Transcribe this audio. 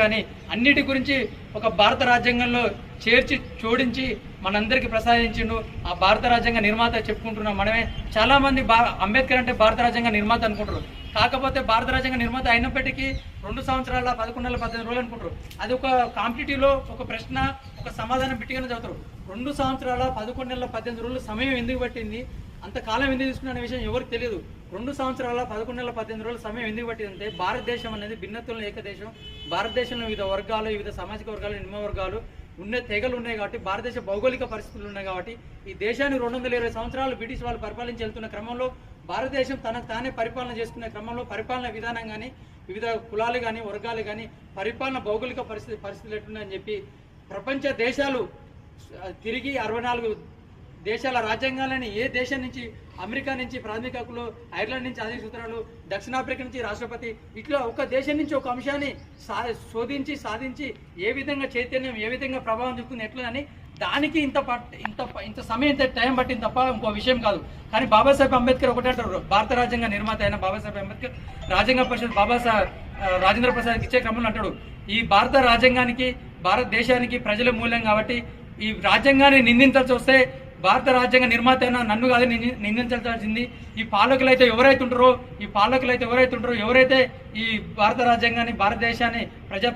కానీ అన్నిటి గురించి ఒక భారత రాజ్యాంగంలో చేర్చి జోడించి మనందరికి ప్రసాదించిండు. ఆ భారత రాజ్యాంగ నిర్మాత చెప్పుకుంటున్నాం మనమే. చాలా మంది అంబేద్కర్ అంటే భారత రాజ్యాంగ నిర్మాత అనుకుంటారు. కాకపోతే భారత రాజ్యాంగ నిర్మాత అయినప్పటికీ రెండు సంవత్సరాల పదకొండు నెలల పద్దెనిమిది రోజులు అనుకుంటారు. అది ఒక కాంపిటేటివ్లో ఒక ప్రశ్న ఒక సమాధానం పెట్టిగానే చదువుతారు. రెండు సంవత్సరాల పదకొండు నెలల పద్దెనిమిది రోజులు సమయం ఎందుకు పట్టింది? అంత కాలం ఎందుకు తీసుకున్న విషయం ఎవరికి తెలియదు. రెండు సంవత్సరాల పదకొండు నెలల పద్దెనిమిది రోజుల సమయం ఎందుకు పట్టిందంటే భారతదేశం అనేది భిన్నత్వంలో ఏకదేశం. భారతదేశంలో వివిధ వర్గాలు వివిధ సామాజిక వర్గాలు నిమ్మ వర్గాలు ఉన్న తెగలు ఉన్నాయి కాబట్టి భారతదేశ భౌగోళిక పరిస్థితులు ఉన్నాయి కాబట్టి ఈ దేశాన్ని రెండు వందల ఇరవై సంవత్సరాలు బ్రిటిష్ వాళ్ళు పరిపాలించి వెళ్తున్న క్రమంలో భారతదేశం తనకు తానే పరిపాలన చేసుకునే క్రమంలో పరిపాలన విధానం కానీ వివిధ కులాలు కానీ వర్గాలు కానీ పరిపాలన భౌగోళిక పరిస్థితి పరిస్థితులు ఎట్లున్నాయని చెప్పి ప్రపంచ దేశాలు తిరిగి అరవై నాలుగు దేశాల రాజ్యాంగాలని ఏ దేశం నుంచి అమెరికా నుంచి ప్రాథమిక హక్కులు ఐర్లాండ్ నుంచి ఆదేశ సూత్రాలు దక్షిణాఫ్రికా నుంచి రాష్ట్రపతి ఇట్లా ఒక దేశం నుంచి ఒక అంశాన్ని సా శోధించి సాధించి ఏ విధంగా చైతన్యం ఏ విధంగా ప్రభావం చూపుతుంది ఎట్లా అని దానికి ఇంత ఇంత ఇంత సమయం ఇంత టైం పట్టింది తప్ప ఇంకో విషయం కాదు. కానీ బాబాసాహెబ్ అంబేద్కర్ ఒకటే అంటారు భారత రాజ్యాంగ నిర్మాత అయిన బాబాసాహెబ్ అంబేద్కర్ రాజ్యాంగ పరిషత్ బాబాసాహెబ్ రాజేంద్ర ప్రసాద్ ఇచ్చే క్రమంలో అంటాడు ఈ భారత రాజ్యాంగానికి భారతదేశానికి ప్రజల మూల్యం కాబట్టి ఈ రాజ్యాంగాన్ని నిందించాల్సి వస్తే భారత రాజ్యాంగ నిర్మాత అయినా నన్ను కాదు నిందించాల్సింది. ఈ పాలకులు అయితే ఎవరైతే ఉంటారో ఈ పాలకులు అయితే ఎవరైతే ఉంటారో ఎవరైతే ఈ భారత రాజ్యాంగాన్ని భారతదేశాన్ని ప్రజా